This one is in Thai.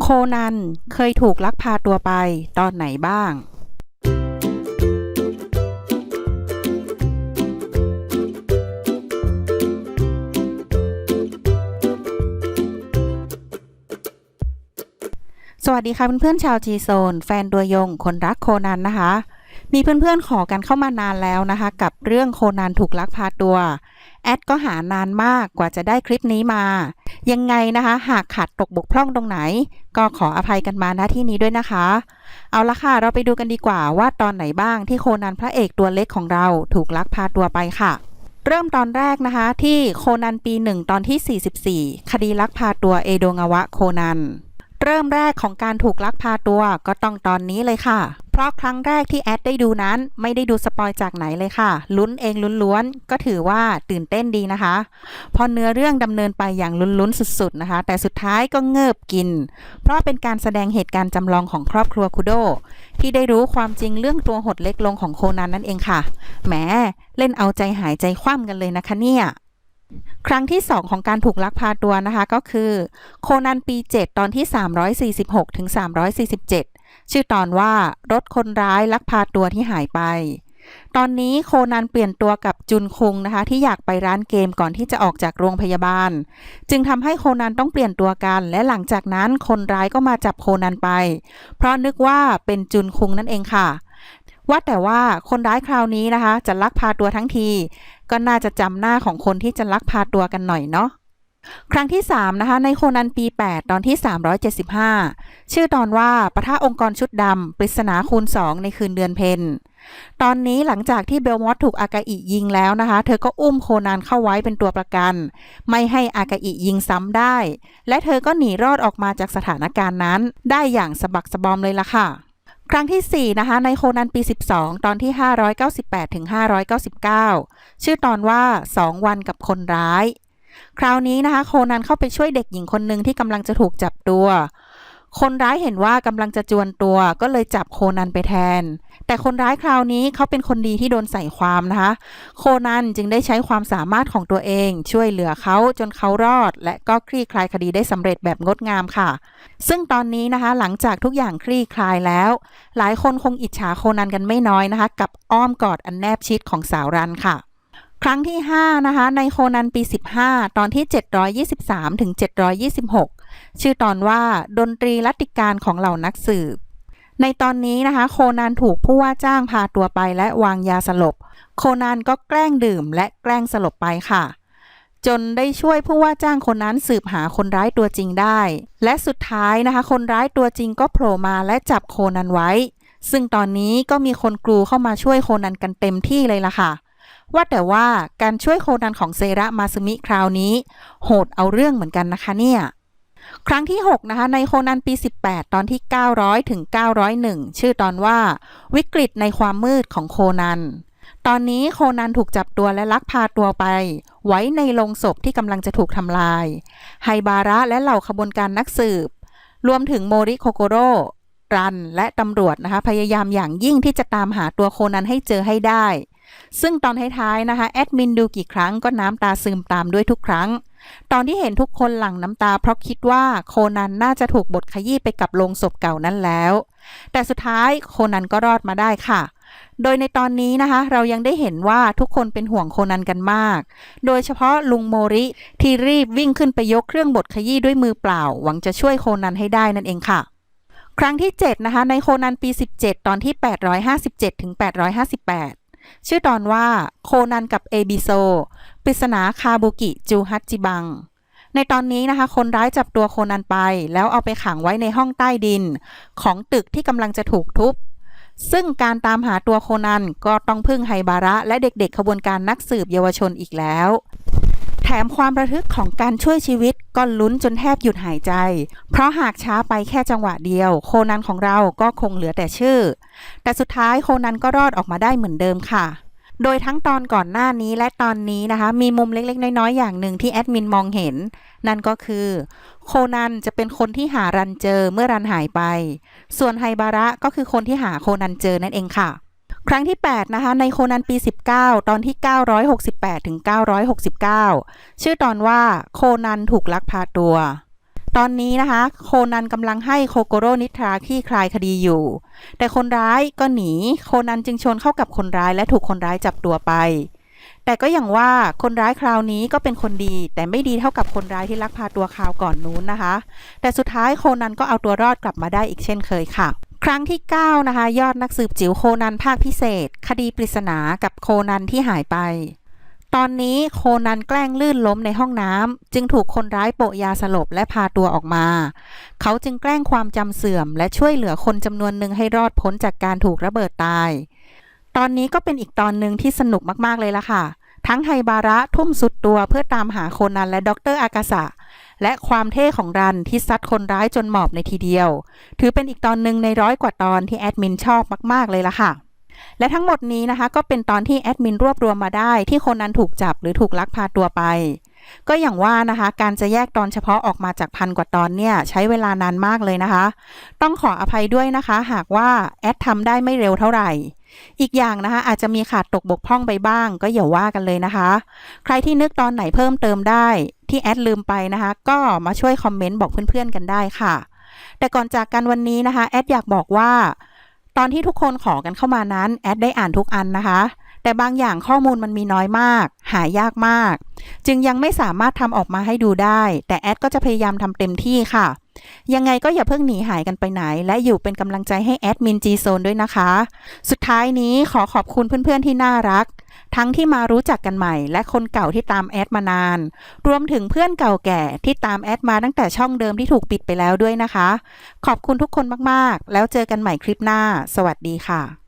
โคนันเคยถูกลักพาตัวไปตอนไหนบ้าง สวัสดีค่ะเพื่อนๆชาวจีโซน แฟนตัวยงคนรักโคนันนะคะ มีเพื่อนๆขอกันเข้ามานานแล้วนะคะ กับเรื่องโคนันถูกลักพาตัว แอดก็หานานมากกว่าจะได้คลิปนี้มา ยังไงนะคะ หากขาดตกบกพร่องตรงไหน ก็ขออภัยกันมาณที่นี้ด้วยนะคะ เอาละค่ะ เราไปดูกันดีกว่าว่าตอนไหนบ้างที่โคนันพระเอกตัวเล็กของเราถูกลักพาตัวไปค่ะเริ่มตอนแรกนะคะที่โคนันปีหนึ่งตอนที่ 44 คดีลักพาตัวเอโดงาวะโคนัน เริ่มแรกของการถูกลักพาตัวก็ต้องตอนนี้เลยค่ะ เพราะครั้งแรกที่แอดได้ดูนั้นไม่ได้ดูสปอยจากไหนเลยค่ะ ลุ้นเองลุ้นๆก็ถือว่าตื่นเต้นดีนะคะ พอเนื้อเรื่องดำเนินไปอย่างลุ้นๆสุดๆนะคะ แต่สุดท้ายก็เงิบกิน เพราะเป็นการแสดงเหตุการณ์จำลองของครอบครัวคุโด ที่ได้รู้ความจริงเรื่องตัวหดเล็กลงของโคนันนั่นเองค่ะแหมเล่นเอาใจหายใจคว่ำกันเลยนะคะเนี่ย ครั้งที่ 2 ของการถูกลักพาตัวนะคะก็คือ โคนันปี 7 ตอนที่ 346ถึง347 ชื่อตอนว่ารถคนร้ายลักพาตัวที่หายไป ตอนนี้โคนันเปลี่ยนตัวกับจุนคุงนะคะที่อยากไปร้านเกมก่อนที่จะออกจากโรงพยาบาล จึงทำให้โคนันต้องเปลี่ยนตัวกัน และหลังจากนั้นคนร้ายก็มาจับโคนันไป เพราะนึกว่าเป็นจุนคุงนั่นเองค่ะ ว่าแต่ว่าคนร้ายคราวนี้นะคะ จะลักพาตัวทั้งที ก็น่าจะจำหน้าของคนที่จะลักพาตัวกันหน่อยเนาะครั้งที่ 3 นะคะ ในโคนันปี 8 ตอนที่ 375 ชื่อตอนว่าปะทะองค์กรชุดดำปริศนาคูณ 2 ในคืนเดือนเพนตอนนี้หลังจากที่เบลมอสถูกอากาอิยิงแล้วนะคะ เธอก็อุ้มโคนันเข้าไว้เป็นตัวประกัน ไม่ให้อากาอิยิงซ้ำได้ และเธอก็หนีรอดออกมาจากสถานการณ์นั้น ได้อย่างสะบักสะบอมเลยล่ะค่ะ ครั้งที่ 4 นะคะในโคนันปี 12 ตอนที่ 598ถึง599 ชื่อตอนว่า 2 วันกับคนร้าย คราวนี้นะคะ โคนันเข้าไปช่วยเด็กหญิงคนหนึ่งที่กำลังจะถูกจับตัว คนร้ายเห็นว่ากำลังจะจวนตัวก็เลยจับโคนันไปแทน แต่คนร้ายคราวนี้เขาเป็นคนดีที่โดนใส่ความนะคะ โคนันจึงได้ใช้ความสามารถของตัวเอง ช่วยเหลือเขาจนเขารอด และก็คลี่คลายคดีได้สำเร็จแบบงดงามค่ะ ซึ่งตอนนี้นะคะหลังจากทุกอย่างคลี่คลายแล้ว หลายคนคงอิจฉาโคนันกันไม่น้อยนะคะ กับอ้อมกอดอันแนบชิดของสาวรันค่ะครั้งที่ 5 นะคะ ในโคนันปี 15 ตอนที่ 723 ถึง 726 ชื่อตอนว่าดนตรีรัตติการของเหล่านักสืบ ในตอนนี้นะคะ โคนันถูกผู้ว่าจ้างพาตัวไปและวางยาสลบ โคนันก็แกล้งดื่มและแกล้งสลบไปค่ะ จนได้ช่วยผู้ว่าจ้างคนนั้นสืบหาคนร้ายตัวจริงได้ และสุดท้ายนะคะ คนร้ายตัวจริงก็โผล่มาและจับโคนันไว้ ซึ่งตอนนี้ก็มีคนกลูเข้ามาช่วยโคนันกันเต็มที่เลยล่ะค่ะว่าแต่ว่าการช่วยโคนันของเซระมาซึมิคราวนี้ โหดเอาเรื่องเหมือนกันนะคะเนี่ย ครั้งที่ 6 นะคะ ในโคนันปี 18 ตอนที่ 900 ถึง 901 ชื่อตอนว่า วิกฤตในความมืดของโคนัน ตอนนี้โคนันถูกจับตัวและลักพาตัวไป ไว้ในโลงศพที่กำลังจะถูกทำลาย ไฮบาระและเหล่าขบวนการนักสืบ รวมถึงโมริโคโกโร่รันและตำรวจนะคะ พยายามอย่างยิ่งที่จะตามหาตัวโคนันให้เจอให้ได้ ซึ่งตอนท้ายๆนะคะแอดมินดูกี่ครั้งก็น้ำตาซึมตามด้วยทุกครั้ง ตอนที่เห็นทุกคนหลั่งน้ำตาเพราะคิดว่าโคนันน่าจะถูกบทขยี้ไปกับโลงศพเก่านั้นแล้ว แต่สุดท้ายโคนันก็รอดมาได้ค่ะ โดยในตอนนี้นะคะ เรายังได้เห็นว่าทุกคนเป็นห่วงโคนันกันมาก โดยเฉพาะลุงโมริที่รีบวิ่งขึ้นไปยกเครื่องบดขยี้ด้วยมือเปล่า หวังจะช่วยโคนันให้ได้นั่นเองค่ะครั้งที่ 7 นะคะ ในโคนันปี 17 ตอนที่ 857 ถึง 858 ชื่อตอนว่าโคนันกับเอบิโซปริศนาคาบุกิจูฮัตจิบัง ในตอนนี้นะคะ คนร้ายจับตัวโคนันไป แล้วเอาไปขังไว้ในห้องใต้ดิน ของตึกที่กำลังจะถูกทุบ ซึ่งการตามหาตัวโคนันก็ต้องพึ่งไฮบาระ และเด็กๆขบวนการนักสืบเยาวชนอีกแล้ว แถมความระทึกของการช่วยชีวิตก็ลุ้นจนแทบหยุดหายใจ เพราะหากช้าไปแค่จังหวะเดียว โคนันของเราก็คงเหลือแต่ชื่อ แต่สุดท้ายโคนันก็รอดออกมาได้เหมือนเดิมค่ะ โดยทั้งตอนก่อนหน้านี้และตอนนี้นะคะ มีมุมเล็กๆ น้อยๆ อย่างหนึ่งที่แอดมินมองเห็น นั่นก็คือ โคนันจะเป็นคนที่หารันเจอเมื่อรันหายไป ส่วนไฮบาระก็คือคนที่หาโคนันเจอนั่นเองค่ะ รั้งที่ 8 นะคะ ในโคนันปี 19 ตอนที่ 968 ถึง 969 ชื่อตอนว่าโคนันถูกลักพาตัว ตอนนี้นะคะ โคนันกำลังให้โคโกโรนิทราขี้คลายคดีอยู่ แต่คนร้ายก็หนี โคนันจึงชนเข้ากับคนร้ายและถูกคนร้ายจับตัวไป แต่ก็อย่างว่าคนร้ายคราวนี้ก็เป็นคนดี แต่ไม่ดีเท่ากับคนร้ายที่ลักพาตัวคราวก่อนนู้นนะคะ แต่สุดท้ายโคนันก็เอาตัวรอดกลับมาได้อีกเช่นเคยค่ะ ครั้งที่ 9 นะคะ ยอดนักสืบจิ๋วโคนันภาคพิเศษ คดีปริศนากับโคนันที่หายไป ตอนนี้โคนันแกล้งลื่นล้มในห้องน้ำจึงถูกคนร้ายโปะยาสลบและพาตัวออกมา เขาจึงแกล้งความจำเสื่อม และช่วยเหลือคนจำนวนหนึ่งให้รอดพ้นจากการถูกระเบิดตาย ตอนนี้ก็เป็นอีกตอนหนึ่งที่สนุกมากๆเลยล่ะค่ะ ทั้งไฮบาระทุ่มสุดตัวเพื่อตามหาโคนันและด็อกเตอร์อากาสะ และความเท่ของรันที่ซัดคนร้ายจนหมอบในทีเดียว ถือเป็นอีกตอนหนึ่งในร้อยกว่าตอนที่แอดมินชอบมาก ๆ เลยล่ะค่ะ และทั้งหมดนี้นะคะ ก็เป็นตอนที่แอดมินรวบรวมมาได้ที่คนนั้นถูกจับหรือถูกลักพาตัวไป ก็อย่างว่านะคะ การจะแยกตอนเฉพาะออกมาจากพันกว่าตอนเนี่ย ใช้เวลานานมากเลยนะคะ ต้องขออภัยด้วยนะคะ หากว่าแอดทำได้ไม่เร็วเท่าไหร่ อีกอย่างนะคะ อาจจะมีขาดตกบกพร่องไปบ้าง ก็อย่าว่ากันเลยนะคะ ใครที่นึกตอนไหนเพิ่มเติมได้ ที่แอดลืมไปนะคะ ก็มาช่วยคอมเมนต์บอกเพื่อนๆกันได้ค่ะ แต่ก่อนจากกันวันนี้นะคะ แอดอยากบอกว่า ตอนที่ทุกคนขอกันเข้ามานั้น แอดได้อ่านทุกอันนะคะแต่บางอย่างข้อมูลมันมีน้อยมาก หายากมาก จึงยังไม่สามารถทำออกมาให้ดูได้ แต่แอดก็จะพยายามทำเต็มที่ค่ะ ยังไงก็อย่าเพิ่งหนีหายกันไปไหน และอยู่เป็นกำลังใจให้แอดมินจีโซนด้วยนะคะ สุดท้ายนี้ขอขอบคุณเพื่อนๆที่น่ารัก ทั้งที่มารู้จักกันใหม่ และคนเก่าที่ตามแอดมานาน รวมถึงเพื่อนเก่าแก่ที่ตามแอดมาตั้งแต่ช่องเดิมที่ถูกปิดไปแล้วด้วยนะคะ ขอบคุณทุกคนมากๆ แล้วเจอกันใหม่คลิปหน้า สวัสดีค่ะ